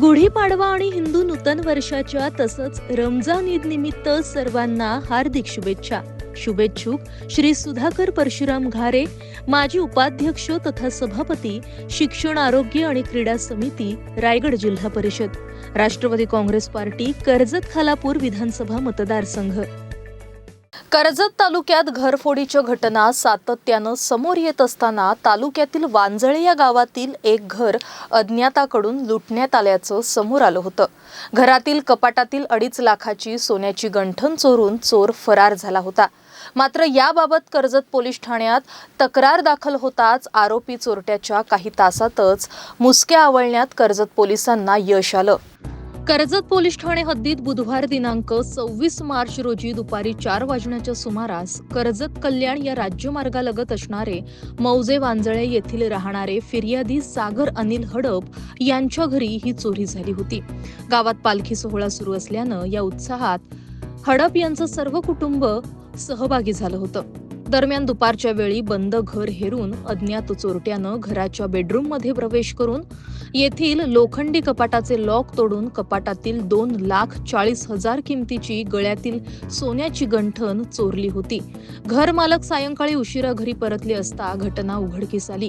गुढीपाडवा आणि हिंदू नूतन वर्षाच्या तसंच रमजान ईद निमित्त सर्वांना हार्दिक शुभेच्छा. शुभेच्छुक श्री सुधाकर परशुराम घारे माजी उपाध्यक्ष तथा सभापती शिक्षण आरोग्य आणि क्रीडा समिती रायगड जिल्हा परिषद. राष्ट्रवादी काँग्रेस पार्टी कर्जत खालापूर विधानसभा मतदारसंघ. कर्जत तालुक्यात घरफोडीच्या घटना सातत्यानं समोर येत असताना तालुक्यातील वांजळे या गावातील एक घर अज्ञाताकडून लुटण्यात आल्याचं समोर आलं होतं. घरातील कपाटातील अडीच लाखाची सोन्याची गंठण चोरून चोर फरार झाला होता. मात्र याबाबत कर्जत पोलीस ठाण्यात तक्रार दाखल होताच आरोपी चोरट्याच्या काही तासातच मुसक्या आवळण्यात कर्जत पोलिसांना यश आलं. कर्जत पोलीस ठाणे हद्दीत बुधवार दिनांक सव्वीस मार्च रोजी दुपारी चार वाजण्याच्या सुमारास कर्जत कल्याण या राज्यमार्गालगत असणारे मौजे वांजळे येथील राहणारे फिर्यादी सागर अनिल हडप यांच्या घरी ही चोरी झाली होती. गावात पालखी सोहळा सुरू असल्यानं या उत्साहात हडप यांचं सर्व कुटुंब सहभागी झालं होतं. दरम्यान दुपारच्या वेळी बंद घर हेरून अज्ञात चोरट्यानं घराच्या बेडरूममध्ये प्रवेश करून येथील लोखंडी कपाटाचे लॉक तोडून कपाटातील दोन लाख चाळीस हजार किमतीची गळ्यातील सोन्याची गंठण चोरली होती. घर मालक सायंकाळी उशिरा घरी परतले असता घटना उघडकीस आली.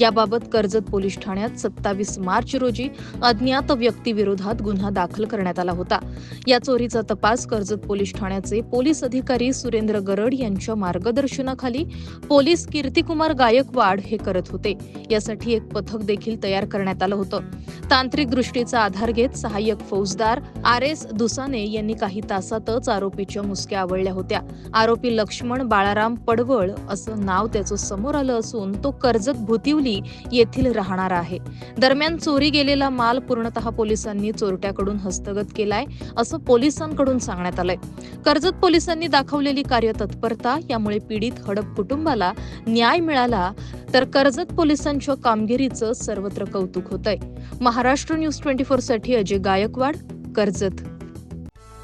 याबाबत कर्जत पोलीस ठाण्यात सत्तावीस मार्च रोजी अज्ञात व्यक्तीविरोधात गुन्हा दाखल करण्यात आला होता. या चोरीचा तपास कर्जत पोलीस ठाण्याचे पोलीस अधिकारी सुरेंद्र गरड यांच्या मार्गदर्शन मार्गदर्शनाखाली पोलीस कीर्तिकुमार गायकवाड हे करत होते. यासाठी एक पथक देखील तयार करण्यात आलं होतं. तांत्रिक दृष्टीचा आधार घेत सहाय्यक फौजदार आर एस दुसाने यांनी काही तासातच आरोपीच्या मुसक्या आवळल्या होत्या. आरोपी लक्ष्मण बाळाराम पडवळ असं नाव त्याचं समोर आलं असून तो कर्जत भुतिवली येथील राहणारा आहे. दरम्यान चोरी गेलेला माल पूर्णतः पोलिसांनी चोरट्याकडून हस्तगत केलाय असं पोलिसांकडून सांगण्यात आलंय. कर्जत पोलिसांनी दाखवलेली कार्यतत्परता यामुळे पीडित हडप कुटुंबाला न्याय मिळाला तर कर्जत पोलिसांच्या कामगिरीचं सर्वत्र कौतुक होतंय. महाराष्ट्र न्यूज ट्वेंटी फोरसाठी अजय गायकवाड कर्जत.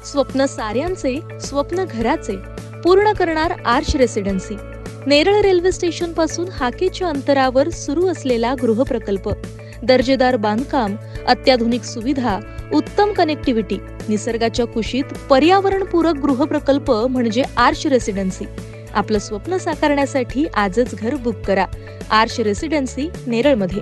स्वप्न साऱ्यांचे स्वप्न घराचे पूर्ण करणार आर्च रेसिडेन्सी. नेरळ रेल्वे स्टेशनपासून हाकेच्या अंतरावर सुरू असलेला गृहप्रकल्प. दर्जेदार बांधकाम अत्याधुनिक सुविधा उत्तम कनेक्टिव्हिटी निसर्गाच्या कुशीत पर्यावरणपूरक गृहप्रकल्प म्हणजे आर्च रेसिडेन्सी. आपलं स्वप्न साकारण्यासाठी आजच घर बुक करा. Arch Residency नेरळमध्ये.